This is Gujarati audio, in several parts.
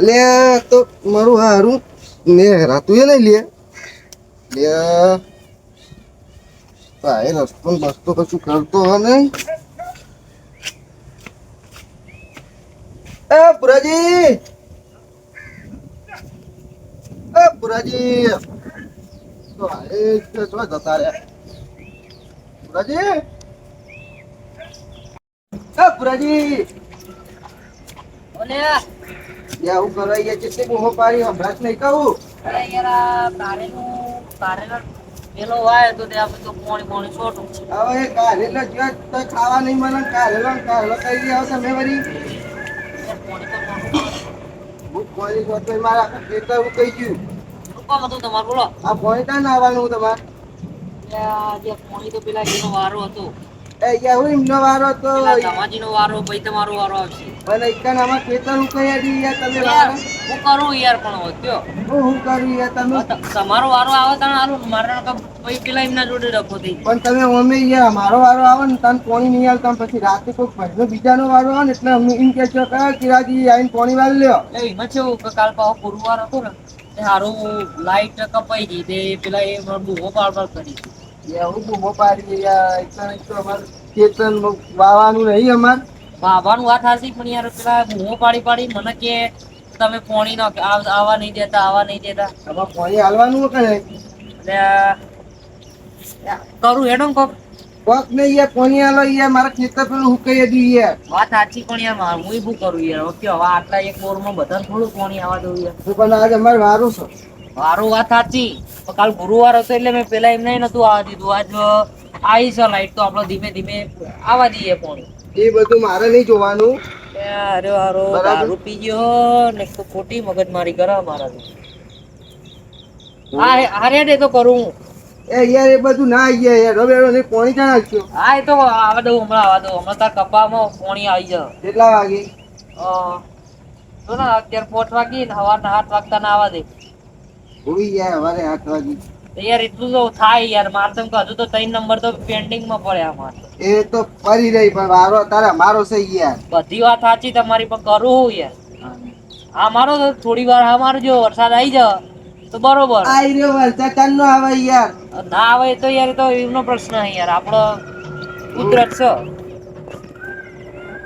લે, તો મારું હારું. ને રાતું એ નહીં લે. લે. ભાઈ રસ્તો બસ્તો કશું કરતો હે નહીં એ પુરાજી. એ પુરાજી રહ્યા. પુરાજી. પુરાજી. ઓલે યા હું કરવા કેટલી મોહ પાડી હમણાં જ નહીં કહું. અરે યાર તારેનું તારેલા પેલો વાય તો ત્યાં બધું પોણી પોણી છોટું છે. હવે કારેલો જો તો ખાવા નહીં મને કારેલો કારેલો કરી દે છો મેં વરી યાર પોણી મારા હું કહી ગયું. શું હતું તમારું બોલો. આ પોણી ક્યાં આવવાનું તમારે. એટલે આ જે પોણી તો પેલા જેનો વારો હતો. એમનો વારો તો પેલા વારો પછી તમારો વારો આવશે. પણ એકન આમાં ખેતર હું યાર તમે વારો. હું કરું યાર પણ વધ્યો હું હું કરું યાર તમે? તમારો વારો આવે તણ હાલું મારા પછી પેલા એમના જોડે રખો થઈ પણ તમે અમે યાર મારો વારો આવે ને તને પોણી નહીં આવતા પછી રાતે કોઈ ભાઈનો બીજાનો વારો આવે ને એટલે હું એમ કે છો કે કિરાજી આવીને પોણી વાળી લ્યો. એટલે એમાં કેવું કે કાલ પાછો ગુરુવાર હતો ને સારું લાઈટ કપાઈ ગઈ તે પેલા એ બુહો પાડ પાડ કરી એવું બુહો પાડી યાર એક તો અમારે ખેતર વાવાનું નહીં અમાર. વાવાનું વાત હાસી પણ યાર પેલા બૂહો પાડી પાડી મને કે તમે પોણી નો આવા નહીં દેતા આવા નહીં દેતા. આમાં પોણી હાલવાનું કે એટલે કરું હેડો ને કોક. કોક નહીં યાર પોણી હાલો યાર મારા ખેતર પેલું કહી દી યાર. વાત સાચી પણ યાર મારે હું શું કરું યાર. ઓકે હવે આટલા એક બોરમાં બધા થોડું પોણી આવવા દઉં યાર. પણ આજે અમારે વારું છે. વારું વાત સાચી કાલ ગુરુવાર હતો એટલે મેં પેલા એમને નતું આવવા દીધું. આજ આવી છે લાઈટ તો આપણે ધીમે ધીમે આવવા દઈએ પણ એ બધું મારે નહીં જોવાનું. અરે હારો દારૂ પી ગયો ને તો ખોટી મગજમારી કરે મારાથી. હા હારે ને તો કરું. હું. એ યાર એ બધું ના આવીએ યાર. હવે રવે પાણી ક્યાં નાખ્યો હા એ તો આવા દઉં હમણાં આવા દઉં. હમણાં તાર કપામાં પોણી આવી જાય. કેટલા વાગે? જો ને અત્યારે પોચ વાગી ને સવારના આઠ વાગતા ના આવા દે. ભૂલી જાય હવારે આઠ વાગે. યાર એટલું તો થાય યાર મારે તો હજુ તો ત્રણ નંબર તો પેન્ડિંગમાં પડ્યા મારે એ તો પડી રહી પણ મારો તારા મારો છે યાર. બધી વાત સાચી તમારી પણ કરું યાર? હા મારો તો થોડી વાર હા મારો જો વરસાદ આવી જાય તો બરોબર. આઈ રહ્યો વરસાદ ચાંદ નો આવે યાર. ના આવે તો યાર તો એમનો પ્રશ્ન છે યાર આપણો કુદરત છે.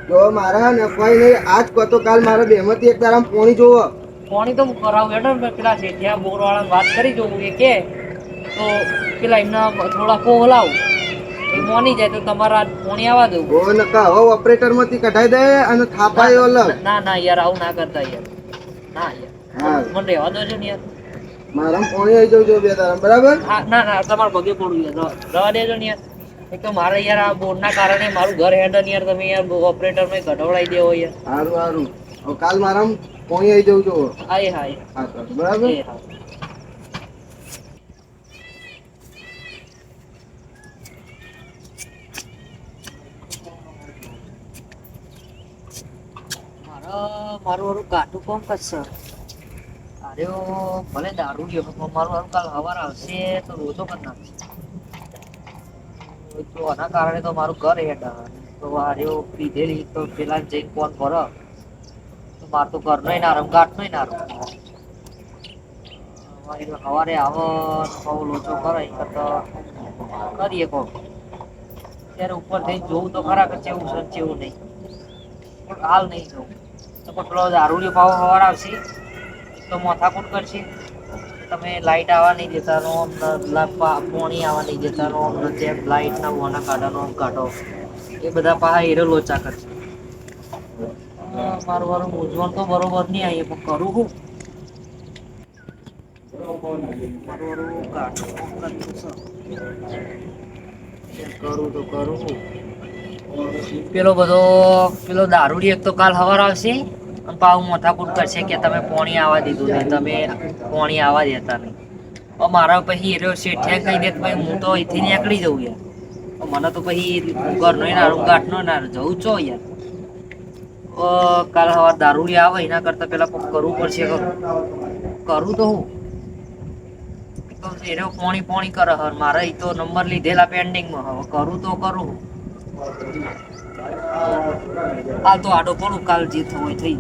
જો મારા ને કોઈ નહીં આજ કો તો કાલ મારા બેમાંથી એક તારા પોણી જોવો. પોણી તો હું કરાવું હેડો છે પેલા શેઠિયા બોરવાળાને વાત કરી જોઉં એ કે. તો પેલા એમના થોડા કોહલાવું એ મોની જાય તો તમારા પોણી આવવા દઉં. ઓ નકા હવે ઓપરેટરમાંથી કઢાઈ દે અને થાપાયો અલગ. ના ના યાર આવું ના કરતા યાર. ના હા. યાર મને રહેવા દો છો ને યાર. મારા પોણી આવી જજો બે તારા બરાબર? હા ના ના તમારે પગે પડવું યાર રવા- દેજો ને યાર. એક તો મારે યાર આ બોર્ડના કારણે મારું ઘર હેડન યાર તમે યાર ઓપરેટર મેં ગઢવડાઈ દેવો યાર. સારું સારું કાલ મારા પોણી આવી જવું જો હાય હાય હા બરાબર એ હા મારા વાળું કાઠું કોમ કરશે અરે ભલે દારૂ ગયો પણ મારું વાળું કાલ હવાર આવશે તો રોજો કરી નાખશે તો આના કારણે તો મારું ઘર હેડ તો આર્યો પીધેલી તો પેલા જઈને ફોન કરો. તો મારું તો ઘર નહીં નારમ ગાંઠ નહીં નારમ અમારી સવારે આવો, બહુ લોચો કરે તો કરીએ કોણ ત્યારે ઉપર થઈ જોઉં તો ખરા કે ચેવું છે ને ચેવું નહીં. પણ હાલ નહીં જોવું. તો પણ પેલો દારૂડિયો ભાવ હવાર આવશે. તો માથાકૂટ કરશે. તમે લાઇટ આવવા નહીં દેતા નો પોણી આવવા નહીં દેતા નો જેમ લાઈટના વોના કાઢવાનો આમ કાઢો. એ બધા પાહા હીરો લોચા કરશે. મારું મારું મૂંઝવણ તો બરોબર નહીં આવી, પણ કરું હું? કરું તો કરું પેલો બધો, પેલો દારૂડી એક તો કાલ હવાર આવશે. પાછું માથાકૂટ કરશે કે તમે પોણી આવવા દીધું નહીં. તમે પોણી આવવા દેતા નહીં. હવે મારા પછી એ રહ્યો શેઠિયા કહી દે ભાઈ હું તો અહીંથી નીકળી જઉં યાર. મને તો પછી ઘરનો ના ગાંઠનો ના જવું છો યાર. કાલ હવાર દારૂડી આવે, એના કરતા પેલા કરવું પડશે કરું તો હું. તો એ રહ્યો પોણી પોણી કરે મારે એ તો નંબર લીધેલા પેન્ડિંગમાં હવે કરું તો કરું. હાલ તો આડો પડું કાલ જે થવું હોય થઈ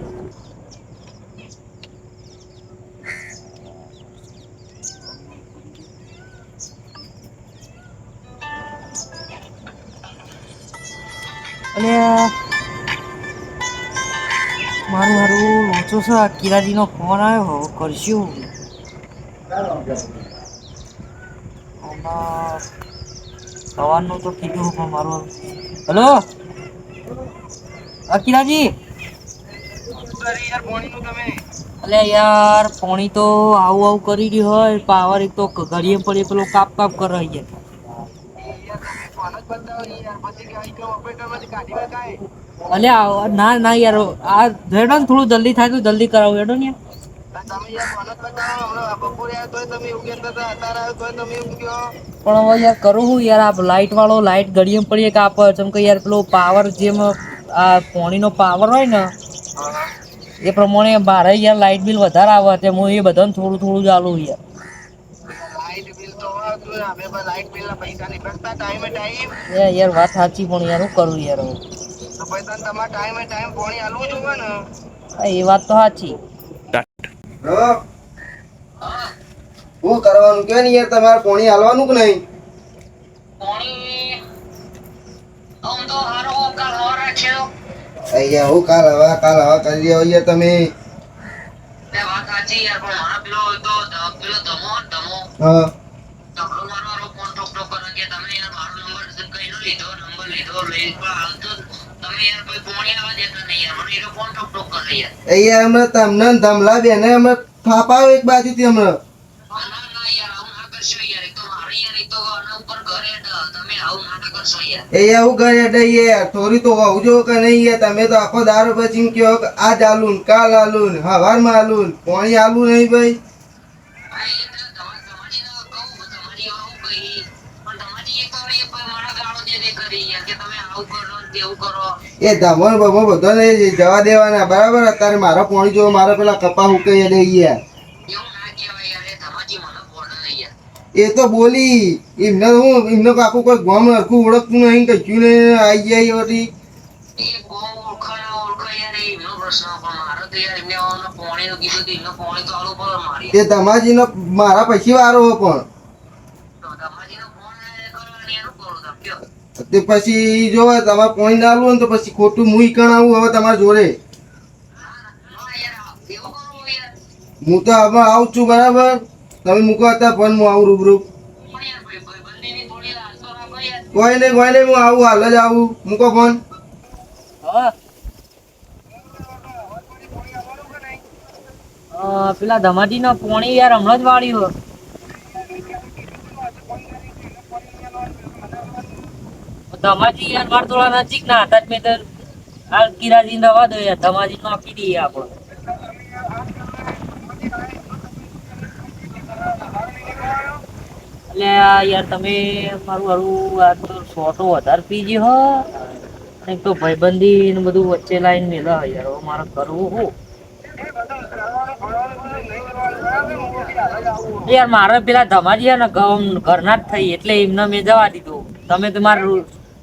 અને મારું મારું લોચો છે કિરાજીનો ફોન આવ્યો કરશું. સવારનું તો કીધું પણ મારું હેલો? આ કિરાજી અલે યાર, પોણી તો આવું આવું કરી રહ્યું હોય, પાવર એક તો ઘડીએ પડે પેલો કાપ કાપ કરે છે અલે ના ના યાર, આ રેડો ને થોડું જલ્દી થાય તો જલ્દી કરાવું, હેડો ને યાર. પણ હવે યાર કરું હું યાર આ લાઇટ વાળો લાઇટ ઘડીએ પડીએ કાપ જેમ કે યાર પેલો પાવર જેમ આ પોણીનો પાવર હોય ને એ પ્રમાણે મારે યાર લાઇટ બિલ વધારે આવે છે હું એ બધાને થોડું થોડું ચાલુ યાર. યાર વાત સાચી પણ યાર હું કરું યાર હવે. એ વાત તો સાચી. હો? શું કરવાનું? કે નહીં યાર તમારે પોણી હાલવાનું કે નહીં? અહીંયા હું કાલ હવા કાલ હવા કરી રહ્યો યાર તમે. હા. યાર હમણાં તમને ધમલા બેને હમણાં થાપાયો એક બાજુથી હમણાં એ આવું કરે એટલે થોડી તો હોવું જો કે નહીં યાર? તમે તો આખો દારો પછી કયો આ જ ને કાલ આલુ ને હવારમાં આલુન પાણી પોણી નહીં ભાઈ. એ ધમણ બમો બધો ને જવા દેવાના બરાબર? અત્યારે મારા પોણી જો મારા પેલા કપા ઉકાઈ દે યાર. એ તો બોલી એમને હું એમને આખું કોઈ ગોમ આખું ઓળખતું નહીં કશું નહીં આવી જાય વળી એ ધમાજીનો મારા પછી વારો પણ. તે પછી જો તમારે પોઈન્ટ ના આલવું ને તો પછી ખોટું મુઈ કણાવું હવે તમારા જોડે. હું તો હવે આવું છું બરાબર. તમે મૂકો પણ હું આવું રૂબરૂ. કોઈ નહીં કોઈ નહીં, હું આવું, હાલ જ આવું. મૂકો ફોન. હા. ધમાટી પેલા ધમાજીનો પોણી યાર હમણાં જ વાળ્યું. ધમાજી યાર માર નજીક ના હતા, મેં તો આ કિરાજી નવા દો યાર, ધમાજી નાખી દઈએ આપણે. એટલે યાર તમે મારું હારું આ તો સોટો વધારે પીજી હો. એક તો ભાઈબંધી ને બધું વચ્ચે લાઈન મેલા યાર, હવે મારે કરવું હું? યાર મારે પેલા ધમાજી ને ઘરના જ થઈ, એટલે એમને મેં જવા દીધું. તમે તો માર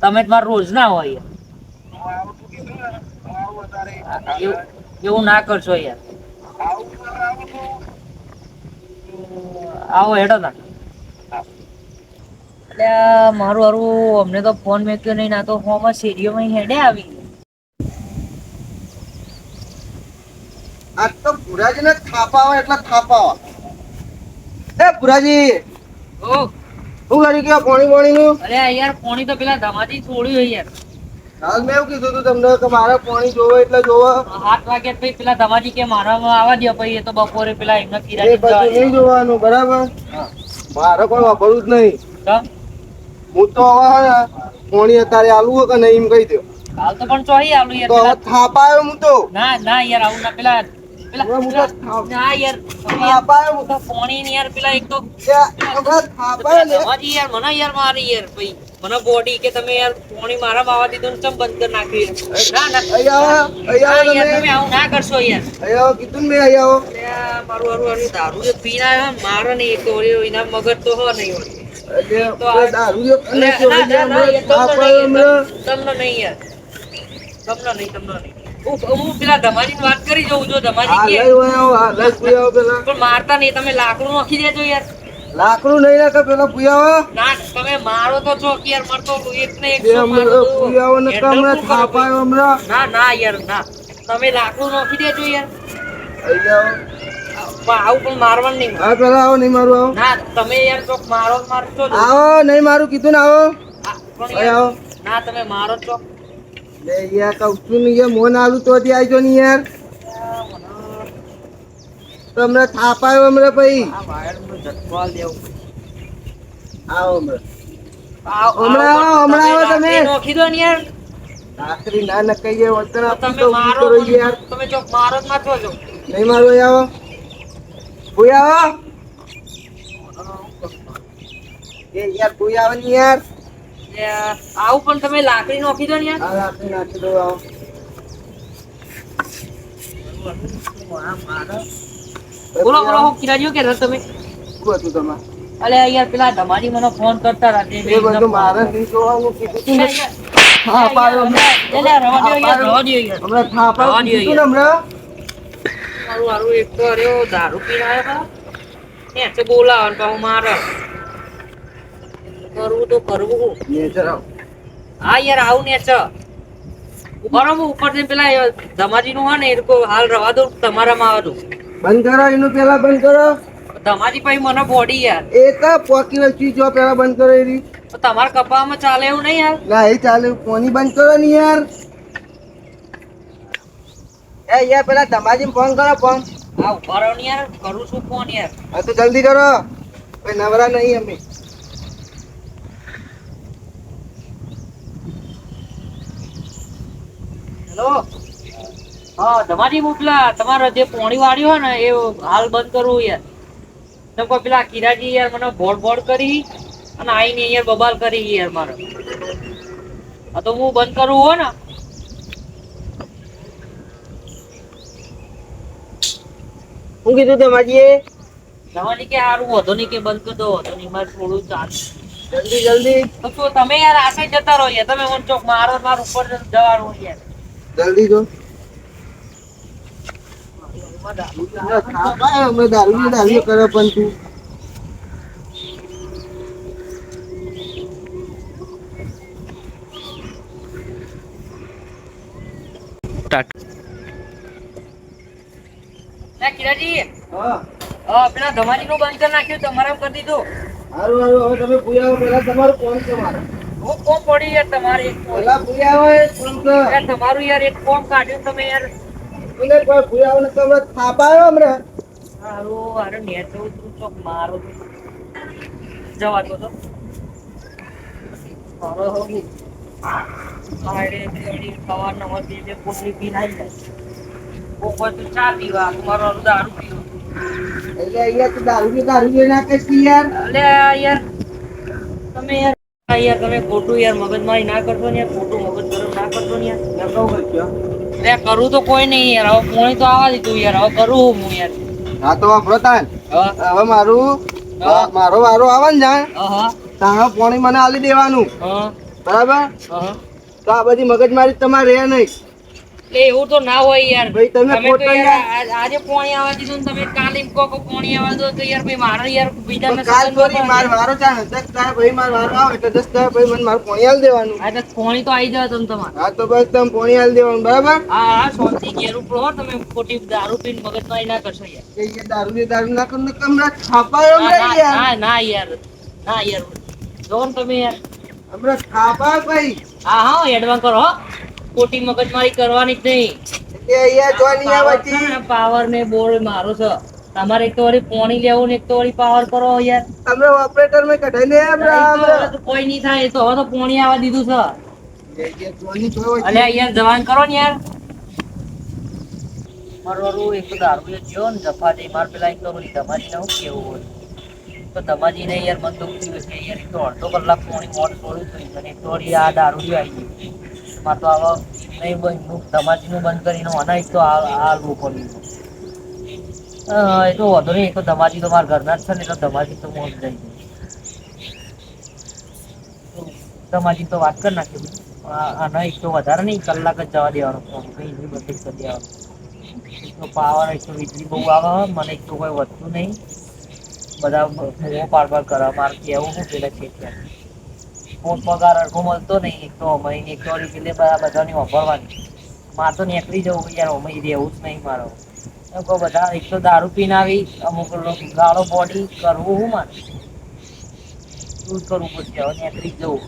તમે તમારે રોજ ના હોય એવું- એવું ના કરશો યાર. આવો હેડો ના એટલે આ મારું હારું અમને તો ફોન મેક્યો નહીં ના તો ફોન શેરીઓમાં હેડે આવી. આ તો પુરાજી ને થાપાવા એટલે થાપાવા. એ ભુરાજી! ઓ શું કરી ગયો? પાણી પાણી નું અરે યાર પાણી તો પેલા ધમાજી છોડ્યું યાર. હાલ મેં એવું કીધું તું તમને કે મારે પોણી જોવો એટલે જોવો. હાથ વાગ્યા પછી પેલા ધમાજી કે મારામાં આવવા દે પછી એ તો બપોરે પેલા એમના પછી નહીં જોવાનું બરાબર? મારે કોઈ વાપરવું જ નહીં. હું તો હવે અત્યારે આલુ કે નહીં એમ કહી દો હાલ તો પણ ચોહી આલુ યાર થાપાયો હું તો. ના ના યાર આવું ના પેલા મને બોડી કે તમે યાર પોણી મારા માવા દીધું ને ચમ બંધ કરી નાખ્યું આવો, ના કરશો યાર. કીધું મેં અહીંયા મારું હારું હારું દારૂ જે પીને આવ્યો મારે નહીં એક તો એના મગજ તો હો નહીં, તમને નહીં યાર. તમને નહીં તમને નહીં. હું પેલા ધમાજીની વાત કરી જોઉં જો ધમાજી. પણ મારતા નહીં તમે લાકડું નાખી દેજો યાર. લાકડું નહીં રાખે પેલા પુયાવો ના તમે મારો તો છો યાર મરતો એક ને એક તો પુયાવો ને થાપાયો હમણાં. ના ના યાર ના. તમે લાકડું નાખી દેજો યાર. આવું પણ મારવાનું નહીં. હા પેલા આવો નહીં મારું આવો. ના તમે યાર ચોક મારો મારતો આવો નહીં મારું કીધું ને આવો. આવો. ના તમે મારો છો. લે યાર કહું છું ને યાર મોન આલુ તો ત્યાં આવજો ને યાર. તમને થાપાયો હમણાં પછી આ વાયરનો ઝટકો આલ દેવો. આવો હમણાં. હમણાં આવો, આવો, હમણાં આવો લાકડી તમે. નાખી દો ને યાર. આખરી ના નકાઈએ વતન તો તો કરો યાર. તમે ચોક મારો જ મારશો છો. નહીં મારું આવો. કોઈ આવો. એ યાર કોઈ આવે ને યાર. આવું પણ તમે લાકડી નાખી દો ને યાર. આ નાખી દો આવો. બોલો બોલો હું કિરાજીઓ કે તમે? શું હતું તમારે? અલે યાર પેલા ધમાજી મને ફોન કરતા રાતે તે એ બધું મારે નહીં જોવાનું કીધું તું. હા, પાડો. લે, લે, રવા દ્યો યાર, રવા યાર. હમણાં થાપાયું રવા ને હમણાં મારું હારું એક તો અરે દારૂ પીને આવ્યો હતો. ને છે બોલાવે ને પાછું મારે. કરવું તો કરવું. નેચર હા યાર આવું ને હું ઉપર જઈને પેલા ધમાજી નું હોય ને એ લોકો હાલ રવા દો તમારામાં આવે બંધ કરો એનું પેલા બંધ કરો. ધમાજી પછી મને બોડી યાર. એ તો પોકી વચ્ચી જો પેલા બંધ કરો એની. તમારા કપામાં ચાલે એવું નહીં યાર? ના એ ચાલે કોની બંધ કરો ને યાર? એ યાર પેલા ધમાજી ફોન કરો ફોન હા ઊભા રહો ને યાર કરું છું ફોન યાર. હા તો જલ્દી કરો. નવરા નહીં અમે. હેલો હા તમારી મોકલા તમારે જે પોણી વાળી હોય ને એ હાલ બંધ કરવું યાર. તો કોઈ પેલા કિરાજી યાર મને બોડ બોડ કરી અને આઈને યાર બબાલ કરી યાર મારો. હા તો હું બંધ કરવું હોય ને. શું કીધું ધમાજીએ તમારી કે હારું વધો નહીં કે બંધ કરી દો વધો નહીં મારે થોડું ચાલે. જલ્દી જલ્દી. તો તમે યાર આશે જતા રહો યાર તમે મને ચોક મારો મારું ઉપર જવાનું યાર. જલ્દી જો અમે દારૂ કરે પણ તું. પેલા ધમાજી નું બંધ કરી નાખ્યું તમારે કરી દીધું. સારું સારું હવે તમે પૂજા પેલા તમારું કોણ છે મારે. હું કોમ પડી યાર તમારે એક ભૂયા હોય ફોન કર યાર તમારું યાર એક ફોન કાઢ્યું તમે યાર. બોલે કોઈ ભૂયા હોય ને તમે થાપાયો હમણાં હારું હારે નેટ જવું તું ચોક મારો. જવા દો તો. મારો હોગી મારે તેડી સવારના વચ્ચે જે કોટલી પી નાઈ જાય તો ચા પીવા મારો હારું દારૂ પીવું. એટલે અહીંયા તો દારૂ ને દારૂ છે યાર. અલે યાર તમે યાર યાર તમે ખોટું યાર મગજમારી ના કરશો ને યાર ખોટું મગજ ગરમ ના કરશો ને યાર. મેં કહું કરજો અરે કરું તો કોઈ નહીં યાર હવે પોણી તો આવા દીધું યાર હવે કરું હું યાર. હા તો વાપરો તાન હવે મારું મારો વારો આવે ને જાણ. હા પાણી મને આલી દેવાનું. હા. બરાબર? હા. તો આ બધી મગજમારી તમારે રહે નહીં. એટલે એવું તો ના હોય યાર. ભાઈ તમે યાર યાર. આજે પોણી આવા દીધું ને તમે કાલે એમ કહો કે પોણી આવા દો તો યાર ભાઈ મારો યાર બીજા ને કાલ થોડી માર મારો ચા દસ તારા ભાઈ માર મારો આવે એટલે દસ તારા ભાઈ મને મારું પોણી આલ દેવાનું. આ તો પોણી તો આવી જાય તમે તમારે. હા તો બસ તમે પોણી આલ દેવાનું. બરાબર? હા હા સોથી ઘેર ઉપડો હો તમે ખોટી દારૂ પીને મગજમારી ના કરશો યાર. એ દારૂ ને દારૂ ના કરું ને કમરા છાપાયો ના, યાર. ના, ના યાર. ના યાર. જો ને તમે યાર. હમણાં છાપાયો ભાઈ. હા હા એડવાન્સ કરો હો. ખોટી મગજમારી કરવાની જ નહીં. પાવર ને બોલ મારો છે. તમારે એક તો વળી પોણી લેવું ને એક તો વળી પાવર કરો યાર. તમે ઓપરેટર મે કઢાઈ લે કોઈ નહીં થાય તો હવે તો પોણી આવા દીધું છે. યાર અલે યાર જવાન કરો ને યાર. મારું એક તો દારૂ થયો ને જફા દે માર પેલા એક તો વળી તમારી ના કેવું હોય? તો તમારી ને યાર મન દુખ થયું છે યાર એક તો અડધો કલાક પોણી મોડ છોડ્યું હતું એક તો આ દારૂ આવી ગયું. માર તો આવા નહીં હું ધમાજીનું બંધ કરીને મને તો આ લવું એ તો વાંધો નહીં, એ તો ધમાજી તો મારા ઘરના જ છે ને તો ધમાજી તો મોજ જઈ ધમાજી તો વાત કરી નાખી આના એક તો વધારે નહીં, કલાક જ જવા દેવાનો. ફોન કઈ નહીં, બધી કરી દેવાનો. એક તો પાવર, એક તો વીજળી બહુ આવે મને એક તો કોઈ વધતું નહીં. બધા મોં પાર પાર કરવા, મારે કહેવું શું પેલા છે ત્યાં ફોન પગાર અડધો મળતો નહીં, એક તો મહિને એક તો વળી પેલે બધા બધાની વાપરવાની મારે તો નીકળી જવું યાર અમે રહેવું જ નહીં મારો. એમ કહો બધા, એક તો દારૂ પીને આવી, અમુક ગાળો બોડી કરવું હું મારે? શું કરવું પડશે હવે નીકળી જવું.